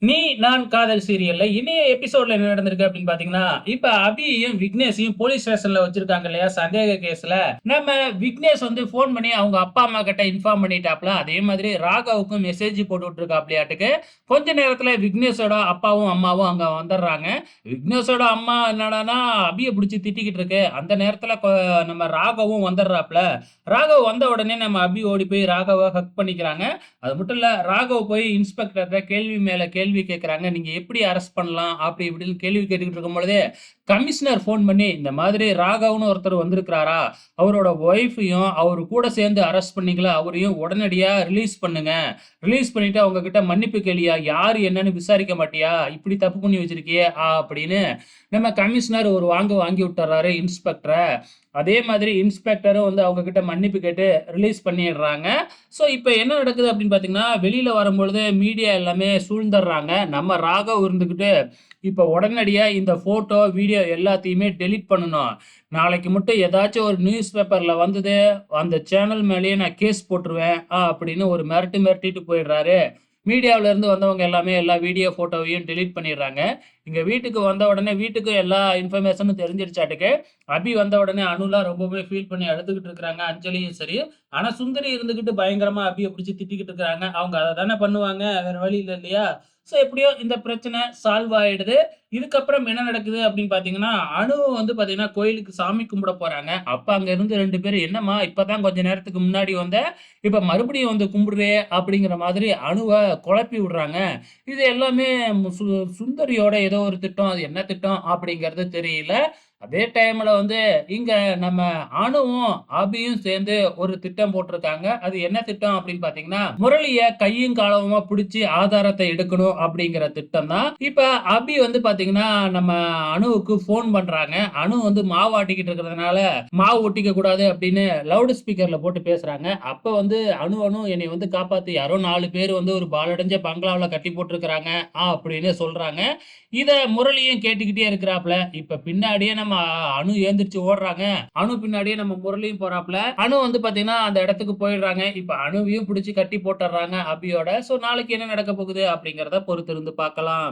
Me நான் காதல் சீரியல்ல இனிய எபிசோட்ல என்ன நடந்திருக்கு அப்படின்னு பாத்தீங்கன்னா இப்ப அபியையும் விக்னேஷையும் போலீஸ் ஸ்டேஷன்ல வச்சிருக்காங்க இல்லையா சந்தேக கேஸ்ல நம்ம விக்னேஷ் வந்து ஃபோன் பண்ணி அவங்க அப்பா அம்மா கிட்ட இன்ஃபார்ம் பண்ணிட்டாப்ல. அதே மாதிரி ராகாவுக்கும் மெசேஜ் போட்டு விட்டுருக்காப்லையாட்டுக்கு கொஞ்ச நேரத்துல விக்னேஷோட அப்பாவும் அம்மாவும் அங்க வந்துடுறாங்க. விக்னேஷோட அம்மா என்னடான்னா அபியை பிடிச்சி திட்டிக்கிட்டு இருக்கு. அந்த நேரத்துல நம்ம ராகவும் வந்துடுறாப்ல. ராகவ் வந்த உடனே நம்ம அபி ஓடி போய் ராகவை ஹக் பண்ணிக்கிறாங்க. அது மட்டும் இல்ல ராகவ் போய் இன்ஸ்பெக்டர்கிட்ட கேள்வி மேல கேள்வி கேட்குறாங்க நீங்க எப்படி அரெஸ்ட் பண்ணலாம்? அப்படி இப்படின்னு கேள்வி கேட்டுக்கிட்டு இருக்கும் பொழுதே கமிஷனர் ஃபோன் பண்ணி இந்த மாதிரி ராகவ்னு ஒருத்தர் வந்திருக்கிறாரா? அவரோட ஒய்ஃபையும் அவர் கூட சேர்ந்து அரெஸ்ட் பண்ணீங்களா அவரையும் உடனடியா ரிலீஸ் பண்ணுங்க. ரிலீஸ் பண்ணிட்டு அவங்க கிட்ட மன்னிப்பு கேளியா? யாரு என்னன்னு விசாரிக்க மாட்டியா? இப்படி தப்பு பண்ணி வச்சிருக்கியே ஆ, அப்படின்னு நம்ம கமிஷனர் ஒரு வாங்க வாங்கி விட்டுறாரு இன்ஸ்பெக்டரை அதே மாதிரி இன்ஸ்பெக்டரும் வந்து அவங்க கிட்ட மன்னிப்பு கேட்டு ரிலீஸ் பண்ணிடுறாங்க. ஸோ இப்போ என்ன நடக்குது அப்படின்னு பார்த்தீங்கன்னா வெளியில் வரும்பொழுது மீடியா எல்லாமே சூழ்ந்துடுறாங்க. நம்ம ராகவ் இருந்துக்கிட்டு இப்போ உடனடியாக இந்த ஃபோட்டோ வீடியோ எல்லாத்தையுமே டெலீட் பண்ணணும். நாளைக்கு மட்டும் ஏதாச்சும் ஒரு நியூஸ் பேப்பரில் வந்தது அந்த சேனல் மேலேயே நான் கேஸ் போட்டுருவேன் ஆ, அப்படின்னு ஒரு மிரட்டு மிரட்டிட்டு போயிடுறாரு. மீடியாவிலேருந்து வந்தவங்க எல்லாமே எல்லா வீடியோ ஃபோட்டோவையும் டெலீட் பண்ணிடுறாங்க. இங்கே வீட்டுக்கு வந்த உடனே வீட்டுக்கு எல்லா இன்ஃபர்மேஷனும் தெரிஞ்சிருச்சாட்டுக்கு. அபி வந்த உடனே அனுலாம் ரொம்பவே ஃபீல் பண்ணி அழுதுகிட்டு இருக்கிறாங்க அஞ்சலியும் சரி. ஆனால் சுந்தரி இருந்துக்கிட்டு பயங்கரமாக அபியை பிடிச்சி திட்டிக்கிட்டு இருக்கிறாங்க. அவங்க அதை தானே பண்ணுவாங்க வேறு வழி இல்லை இல்லையா? ஸோ எப்படியோ இந்த பிரச்சனை சால்வ் ஆயிடுது. இதுக்கப்புறம் என்ன நடக்குது அப்படின்னு பார்த்தீங்கன்னா அணு வந்து பார்த்தீங்கன்னா கோயிலுக்கு சாமி கும்பிட போறாங்க. அப்போ அங்க இருந்து ரெண்டு பேரும் என்னம்மா இப்பதான் கொஞ்ச நேரத்துக்கு முன்னாடி வந்த இப்ப மறுபடியும் வந்து கும்பிடுறே அப்படிங்கிற மாதிரி அணுவை குழப்பி விடுறாங்க. இது எல்லாமே சு- சுந்தரியோட ஏதோ ஒரு திட்டம் அது என்ன திட்டம் அப்படிங்கிறது தெரியல. அதே டைமில் வந்து இங்கே நம்ம அணுவும் அபியும் சேர்ந்து ஒரு திட்டம் போட்டிருக்காங்க. அது என்ன திட்டம் அப்படின்னு பார்த்தீங்கன்னா முரளியை கையும் காலமுமா பிடிச்சி ஆதாரத்தை எடுக்கணும் அப்படிங்கிற திட்டம் தான். இப்போ அபி வந்து பார்த்தீங்கன்னா நம்ம அணுவுக்கு ஃபோன் பண்ணுறாங்க அணு வந்து மாவு ஆட்டிக்கிட்டு இருக்கிறதுனால மாவு ஒட்டிக்க கூடாது அப்படின்னு லவுட் ஸ்பீக்கரில் போட்டு பேசுகிறாங்க அப்போ வந்து அணு அணு என்னை வந்து காப்பாற்றி யாரோ நாலு பேர் வந்து ஒரு பாலடைஞ்ச பங்களாவில் கட்டி போட்டிருக்கிறாங்க ஆ அப்படின்னு சொல்கிறாங்க இதை முரளியும் கேட்டுக்கிட்டே இருக்கிறாப்புல. இப்போ பின்னாடியே நம்ம நம்ம அணு ஏந்திரிச்சு ஓடுறாங்க. அணு பின்னாடியே நம்ம முரளியும் போறாப்ல அணு வந்து பாத்தீங்கன்னா அந்த இடத்துக்கு போயிடுறாங்க. இப்ப அணுவையும் பிடிச்சி கட்டி போட்டுறாங்க அபியோட. சோ நாளைக்கு என்ன நடக்க போகுது அப்படிங்கறத பொறுத்திருந்து பார்க்கலாம்.